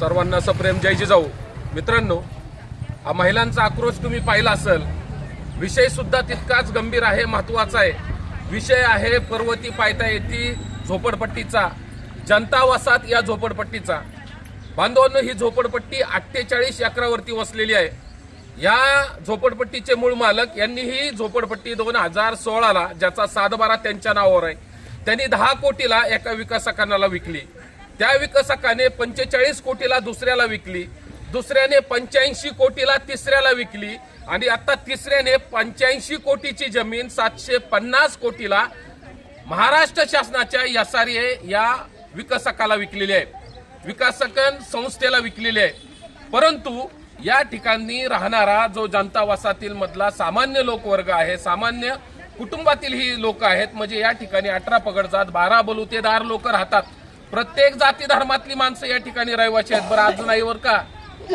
सर्वांना सप्रेम जय जिजाऊ. मित्रांनो हा महिलांचा आक्रोश तुम्ही पाहिला असेल विषय सुद्धा तितकाच गंभीर आहे महत्त्वाचा आहे. विषय आहे पर्वती पायता येती झोपडपट्टीचा जनता वसात या झोपडपट्टीचा. बांधवांनो ही झोपडपट्टी अठ्ठेचाळीस एकरावरती वसलेली आहे. या झोपडपट्टीचे मूळ मालक यांनी ही झोपडपट्टी दोन हजार सोळाला ज्याचा सातबारा त्यांच्या नावावर आहे त्यांनी दहा कोटीला एका विकासकांना विकली. त्या विकसकाने पंचेचाळीस कोटीला दुसऱ्याला विकली दुसऱ्याने पंच्याऐंशी कोटीला तिसऱ्याला विकली आणि आता तिसऱ्याने पंच्याऐंशी कोटीची जमीन सातशे पन्नास कोटीला महाराष्ट्र शासनाच्या एसआरए या विकसकाला विकलेली आहे. विकासकन संस्थेला विकलेली आहे. परंतु या ठिकाणी राहणारा जो जनता वसाहतील मधला सामान्य लोकवर्ग आहे सामान्य कुटुंबातील ही लोक आहेत म्हणजे या ठिकाणी अठरा पगड जात बारा बलुतेदार लोक राहतात. प्रत्येक जाती धर्मातली माणसं या ठिकाणी रहिवासी आहेत. बरं अजून नाही का?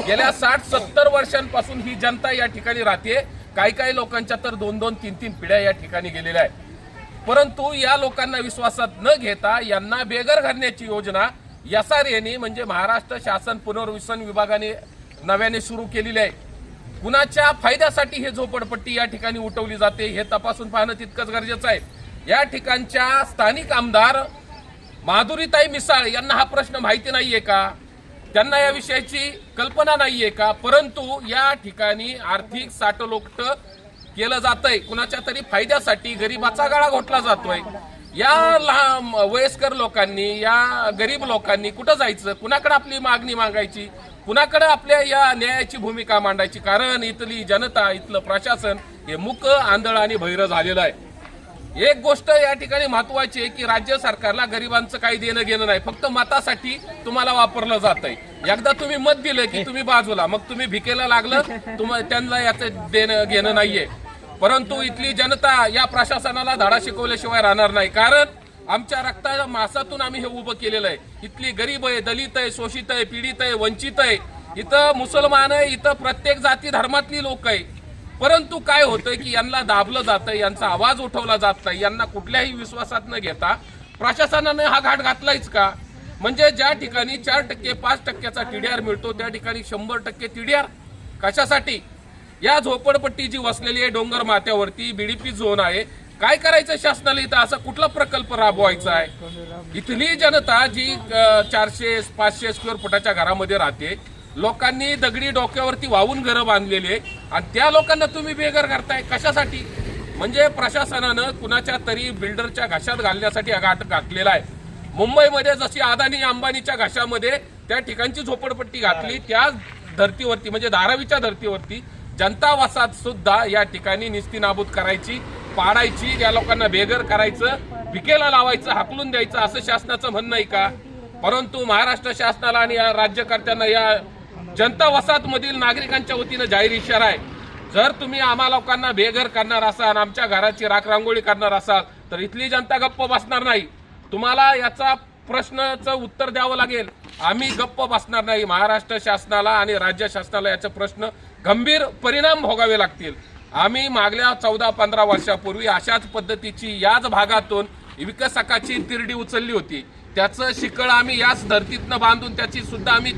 गेल्या साठ सत्तर वर्षांपासून ही जनता या ठिकाणी राहते. काही काही लोकांच्या तर दोन दोन तीन तीन पिढ्या या ठिकाणी गेलेल्या आहेत. परंतु या लोकांना विश्वासात न घेता यांना बेघर घालण्याची योजना एसआरएने म्हणजे महाराष्ट्र शासन पुनर्वसन विभागाने नव्याने सुरू केलेली आहे. कुणाच्या फायद्यासाठी हे झोपडपट्टी या ठिकाणी उठवली जाते हे तपासून पाहणं तितकंच गरजेचं आहे. या ठिकाणच्या स्थानिक आमदार माधुरीताई मिसाळ यांना हा प्रश्न माहिती नाहीये का? त्यांना या विषयाची कल्पना नाहीये का? परंतु या ठिकाणी आर्थिक साठलोकट केलं जातंय. कुणाच्या तरी फायद्यासाठी गरीबाचा गाळा घोटला जातोय. या लहान वयस्कर लोकांनी या गरीब लोकांनी कुठं जायचं? कुणाकडे आपली मागणी मागायची? कुणाकडे आपल्या या न्यायाची भूमिका मांडायची? कारण इथली जनता इथलं प्रशासन हे मुक आंधळ आणि भैर झालेलं आहे. एक गोष्ट या ठिकाणी महत्वाची आहे की राज्य सरकारला गरिबांचं काही देणं घेणं नाही फक्त मतासाठी तुम्हाला वापरलं जात आहे एकदा तुम्ही मत दिलं की तुम्ही बाजूला मग तुम्ही भिकेला लागलं तुम्हाला त्यांना याचं देणं घेणं नाहीये. परंतु इथली जनता या प्रशासनाला धडा शिकवल्याशिवाय राहणार नाही. कारण आमच्या रक्ताच्या मासातून आम्ही हे उभं केलेलं आहे. इथली गरीब आहे दलित आहे शोषित आहे पीडित आहे वंचित आहे. इथं मुसलमान आहे इथं प्रत्येक जाती धर्मातली लोक आहे. परंतु काय होतंय की यांना दाबलं जातं यांचा आवाज उठवला जात नाही यांना कुठल्याही विश्वासात न घेता प्रशासनाने हा घाट घातलायच का? म्हणजे ज्या ठिकाणी चार टक्के पाच टक्क्याचा टीडीआर मिळतो त्या ठिकाणी शंभर टक्के टीडीआर कशासाठी? या झोपडपट्टी जी वसलेली आहे डोंगर माथ्यावरती बीडीपी झोन आहे काय करायचं शासनाला इथं? असा कुठला प्रकल्प राबवायचा आहे? इथली जनता जी चारशे पाचशे स्क्वेअर फुटाच्या घरामध्ये राहते लोकांनी दगडी डोक्यावरती वाहून घरं बांधलेली आहे. आणि त्या लोकांना तुम्ही बेघर करताय कशासाठी? म्हणजे प्रशासनानं कुणाच्या तरी बिल्डरच्या घशात घालण्यासाठी हा घाट घातलेला आहे. मुंबईमध्ये जशी अदानी अंबानीच्या घशामध्ये त्या ठिकाणची झोपडपट्टी घातली त्या धर्तीवरती म्हणजे धारावीच्या धर्तीवरती जनता वसाहत सुद्धा या ठिकाणी निस्ती नाबूद करायची पाडायची या लोकांना बेघर करायचं भिकेला लावायचं हाकलून द्यायचं असं शासनाचं म्हणणं आहे का? परंतु महाराष्ट्र शासनाला आणि या राज्यकर्त्यांना या जनता वसाहत मधील नागरिकांच्या वतीनं जाहीर इशारा आहे. जर तुम्ही आम्हा लोकांना बेघर करणार असाल आमच्या घराची राखरांगोळी करणार असाल तर इथली जनता गप्प बसणार नाही. तुम्हाला याचा प्रश्नाचं उत्तर द्यावं लागेल. आम्ही गप्प बसणार नाही. महाराष्ट्र शासनाला आणि राज्य शासनाला याचे प्रश्न गंभीर परिणाम भोगावे लागतील. आम्ही मागल्या चौदा पंधरा वर्षापूर्वी अशाच पद्धतीची याच भागातून विकसकाची तिरडी उचलली होती. त्याचं शिकळ आम्ही याच धर्तीतनं बांधून त्याची सुद्धा आम्ही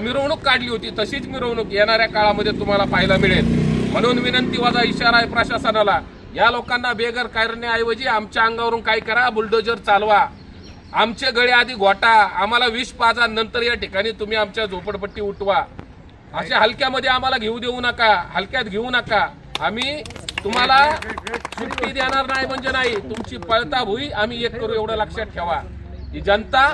मिरवणूक काढली होती. तशीच मिरवणूक येणाऱ्या काळामध्ये तुम्हाला पाहायला मिळेल. म्हणून विनंती माझा इशारा आहे प्रशासनाला. या लोकांना बेघर करण्याऐवजी आमच्या अंगावरून काय करा बुलडोजर चालवा. आमचे गळे आधी घोटा. आम्हाला विष पाजा नंतर या ठिकाणी तुम्ही आमच्या झोपडपट्टी उठवा. अशा हलक्यामध्ये आम्हाला घेऊ देऊ नका. हलक्यात घेऊ नका. आम्ही तुम्हाला सुट्टी देणार नाही म्हणजे नाही. तुमची पळता भुई आम्ही एक करू एवढं लक्षात ठेवा. ही जनता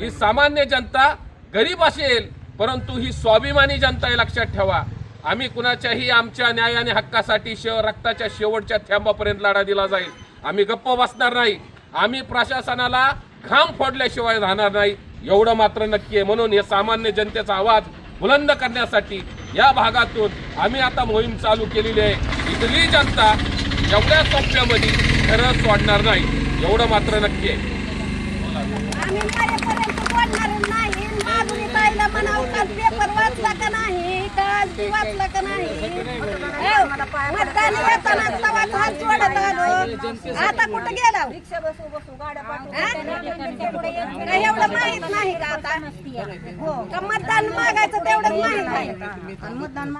ही सामान्य जनता गरीब असेल परंतु ही स्वाभिमानी जनता हे लक्षात ठेवा. आम्ही कुणाच्याही आमच्या न्याय आणि हक्कासाठी शेव रक्ताच्या शेवटच्या थेंबापर्यंत लढा दिला जाईल. आम्ही गप्प बसणार नाही. आम्ही प्रशासनाला घाम फोडल्याशिवाय राहणार नाही. एवढं मात्र नक्की आहे. म्हणून हे सामान्य जनतेचा आवाज बुलंद करण्यासाठी या भागातून आम्ही आता मोहीम चालू केलेली आहे. इथली जनता एवढ्या सोप्यामध्ये खरं सोडणार नाही. एवढं मात्र नक्की आहे. आम्ही माझ्यापर्यंत बोलणार नाही. माधुरी ताईला म्हणाव का पेपर वाचला का नाही? का ती वाचलं का नाही? हो, मतदान येताना तवाच हात जोडत आलो. आता कुठं गेला? का एवढं माहीत नाही का आता? हो का मतदान मागायचं तेवढंच माहीत आहे मतदान